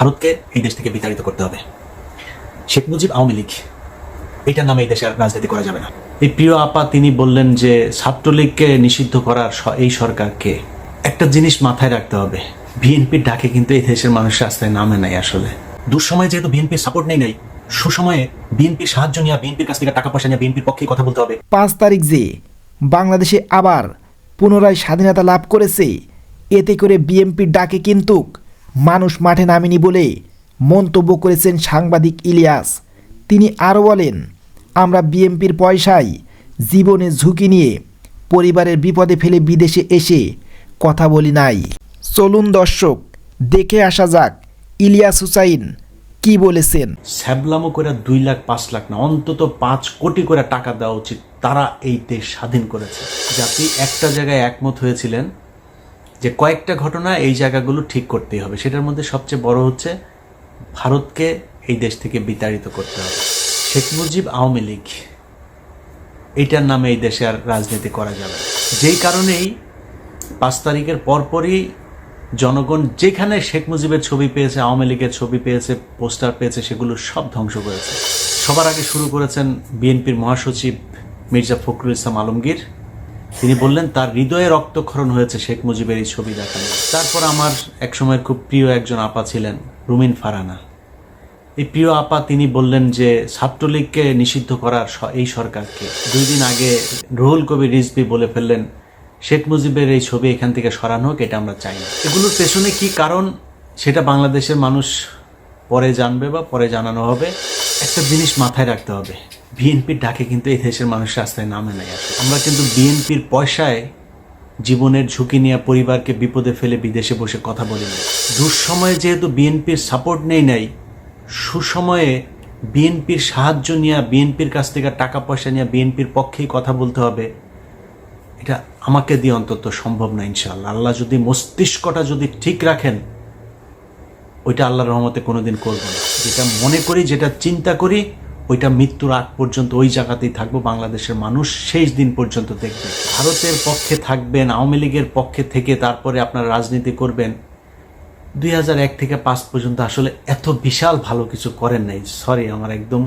ভারতকে এই দেশ থেকে বিতাড়িত করতে হবে। শেখ মুজিব আওয়ামী লীগ, এটার নামে এই দেশে রাজনীতি করা যাবে না। এই প্রিয় আপা, তিনি বললেন যে ছাত্রলীগকে নিষিদ্ধ করার এই সরকারকে একটা জিনিস মাথায় রাখতে হবে। বিএনপির ডাকে কিন্তু এই দেশের মানুষ রাস্তায় নামে নাই আসলে। দুঃসময়ে যেহেতু বিএনপির সাপোর্ট নেই নাই, সুসময়ে বিএনপির সাহায্য নিয়ে বিএনপির কাছ থেকে টাকা পয়সা নিয়ে বিএনপির পক্ষে কথা বলতে হবে। পাঁচ তারিখ যে বাংলাদেশে আবার পুনরায় স্বাধীনতা লাভ করেছে, এতে করে বিএনপির ডাকে কিন্তু মানুষ মাঠে নামেনি বলে মন্তব্য করেছেন সাংবাদিক ইলিয়াস। তিনি আরও বলেন, আমরা বিএমপির পয়সায় জীবনে ঝুঁকি নিয়ে পরিবারের বিপদে ফেলে বিদেশে এসে কথা বলি নাই। চলুন দর্শক, দেখে আসা যাক ইলিয়াস হুসাইন কি বলেছেন। স্যাবলামো করে দুই লাখ, পাঁচ লাখ না, অন্তত পাঁচ কোটি করে টাকা দেওয়া উচিত তারা এই দেশ স্বাধীন করেছে। জাতি একটা জায়গায় একমত হয়েছিলেন যে কয়েকটা ঘটনা এই জায়গাগুলো ঠিক করতেই হবে। সেটার মধ্যে সবচেয়ে বড় হচ্ছে ভারতকে এই দেশ থেকে বিতাড়িত করতে হবে। শেখ মুজিব আওয়ামী লীগ এইটার নামে এই দেশে আর রাজনীতি করা যাবে। যেই কারণেই পাঁচ তারিখের পরপরই জনগণ যেখানে শেখ মুজিবের ছবি পেয়েছে, আওয়ামী লীগের ছবি পেয়েছে, পোস্টার পেয়েছে, সেগুলো সব ধ্বংস করেছে। সবার আগে শুরু করেছেন বিএনপির মহাসচিব মির্জা ফখরুল ইসলাম আলমগীর। তিনি বললেন, তার হৃদয়ে রক্তক্ষরণ হয়েছে শেখ মুজিবের এই ছবি দেখালে তারপর আমার একসময়ের খুব প্রিয় একজন আপা ছিলেন রুমিন ফারানা। এই প্রিয় আপা, তিনি বললেন যে, ছাত্রলীগকে নিষিদ্ধ করার এই সরকারকে। দুই দিন আগে রুহুল কবির রিজভি বলে ফেললেন, শেখ মুজিবের এই ছবি এখান থেকে সরানো হোক, এটা আমরা চাই না। এগুলোর পেছনে কি কারণ, সেটা বাংলাদেশের মানুষ পরে জানবে বা পরে জানানো হবে। একটা জিনিস মাথায় রাখতে হবে। বিএনপির ডাকে কিন্তু এই দেশের মানুষ রাস্তায় নামে নাই আমরা কিন্তু বিএনপির পয়সায় জীবনের ঝুঁকি নিয়ে পরিবারকে বিপদে ফেলে বিদেশে বসে কথা বলি না দুঃসময়ে যেহেতু বিএনপির সাপোর্ট নেই নাই, সুসময়ে বিএনপির সাহায্য নিয়ে, বিএনপির কাছ থেকে টাকা পয়সা নিয়ে বিএনপির পক্ষেই কথা বলতে হবে, এটা আমাকে দিয়ে অন্তত সম্ভব না ইনশাআল্লাহ। আল্লাহ যদি মস্তিষ্কটা যদি ঠিক রাখেন, ওইটা আল্লাহর রহমতে কোনোদিন করব না। যেটা মনে করি, যেটা চিন্তা করি ওইটা মৃত্যুর আগ পর্যন্ত ওই জায়গাতেই থাকব, বাংলাদেশের মানুষ শেষ দিন পর্যন্ত দেখবে। ভারতের পক্ষে থাকবেন, আওয়ামী লীগের পক্ষে থেকে তারপরে আপনার রাজনীতি করবেন। দুই এক থেকে পাঁচ পর্যন্ত আসলে এত বিশাল ভালো কিছু করেন নাই। সরি আমার একদম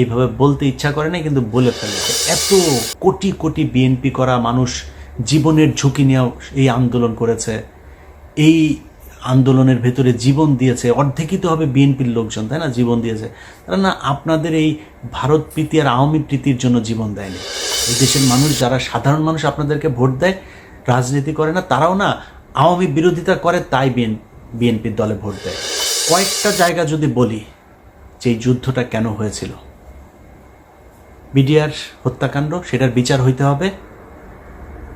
এইভাবে বলতে ইচ্ছা করে নাই, কিন্তু বলে ফেলেছে এত কোটি কোটি বিএনপি করা মানুষ জীবনের ঝুঁকি নিয়েও এই আন্দোলন করেছে। এই আন্দোলনের ভেতরে জীবন দিয়েছে অর্ধেকই তো হবে বিএনপির লোকজন, তাই না? জীবন দিয়েছে। তারা না আপনাদের এই ভারত প্রীতি আর আওয়ামী প্রীতির জন্য জীবন দেয়নি। এই দেশের মানুষ যারা সাধারণ মানুষ আপনাদেরকে ভোট দেয়, রাজনীতি করে না, তারাও না আওয়ামী বিরোধিতা করে, তাই বিএন, বিএনপির দলে ভোট দেয়। কয়েকটা জায়গা যদি বলি, যে যুদ্ধটা কেন হয়েছিল? বিডিআর হত্যাকাণ্ড, সেটার বিচার হইতে হবে।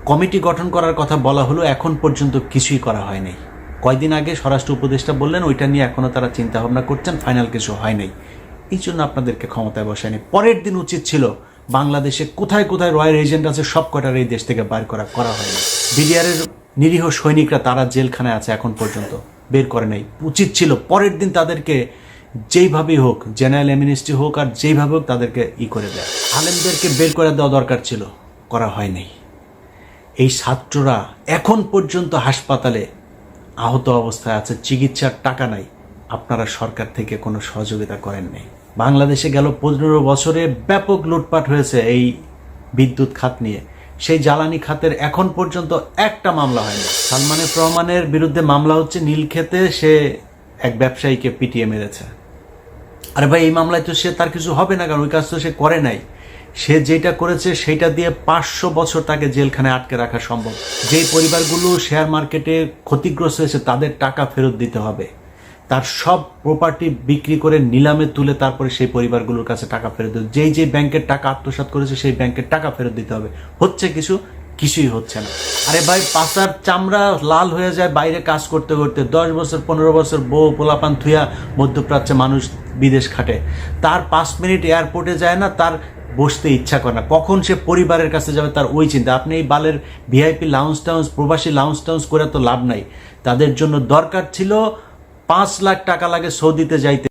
কমিটি গঠন করার কথা বলা হলো এখন পর্যন্ত কিছুই করা হয়নি। কয়দিন আগে স্বরাষ্ট্র উপদেষ্টা বললেন, ওইটা নিয়ে এখনও তারা চিন্তা ভাবনা করছেন, ফাইনাল কিছু হয় নাই। এই জন্য আপনাদেরকে ক্ষমতায় বসায়নি। পরের দিন উচিত ছিল, বাংলাদেশে কোথায় কোথায় রয়্যাল এজেন্ট আছে, সব কটার এই দেশ থেকে বাইর করা করা হয়নি। বিডিআরের নিরীহ সৈনিকরা তারা জেলখানায় আছে এখন পর্যন্ত, বের করে নাই। উচিত ছিল, পরের দিন তাদেরকে যেইভাবেই হোক, জেনারেল এমিনিস্ট্রি হোক আর যেইভাবে হোক তাদেরকে ই করে দেয়। আলেমদেরকে বের করে দেওয়া দরকার ছিল, করা হয়নি এই ছাত্ররা এখন পর্যন্ত হাসপাতালে আহত অবস্থায় আছে, চিকিৎসার টাকা নাই। আপনারা সরকার থেকে কোনো সহযোগিতা করেন বাংলাদেশে গেল পনেরো বছরে ব্যাপক লুটপাট হয়েছে এই বিদ্যুৎ খাত নিয়ে। সেই জ্বালানি খাতের এখন পর্যন্ত একটা মামলা হয়নি। সালমানের রহমানের বিরুদ্ধে মামলা হচ্ছে, নীলক্ষেতে সে এক ব্যবসায়ীকে পিটিয়ে মেরেছে। আরে ভাই, এই মামলায় তো সে তার কিছু হবে না, কারণ ওই কাজ তো সে করে নাই। সে যেটা করেছে সেটা দিয়ে পাঁচশো বছর তাকে জেলখানে আটকে রাখা সম্ভব। যেই পরিবারগুলো শেয়ার মার্কেটে ক্ষতিগ্রস্ত হয়েছে, তাদের টাকা ফেরত দিতে হবে। তার সব প্রপার্টি বিক্রি করে নিলামে তুলে তারপরে সেই পরিবারগুলোর কাছে টাকা ফেরত দিতে যেই যেই ব্যাংকের টাকা আত্মসাৎ করেছে, সেই ব্যাংকের টাকা ফেরত দিতে হবে। হচ্ছে কিছু, কিছুই হচ্ছে না। আরে ভাই, পাশার চামড়া লাল হয়ে যায় বাইরে কাজ করতে করতে। দশ বছর, পনেরো বছর বউ পোলাপান থুয়া মধ্যপ্রাচ্যে মানুষ বিদেশ খাটে। তার পাঁচ মিনিট এয়ারপোর্টে যায় না, তার বসতে ইচ্ছা করে না। কখন সে পরিবারের কাছে যাবে তার ওই চিন্তা। আপনি এই বালের ভিআইপি লাউন্স টাউন্স প্রবাসী লাউন্স টাউন্স করে তো লাভ নাই। তাদের জন্য দরকার ছিল পাঁচ লাখ টাকা লাগে সৌদিতে যাইতে।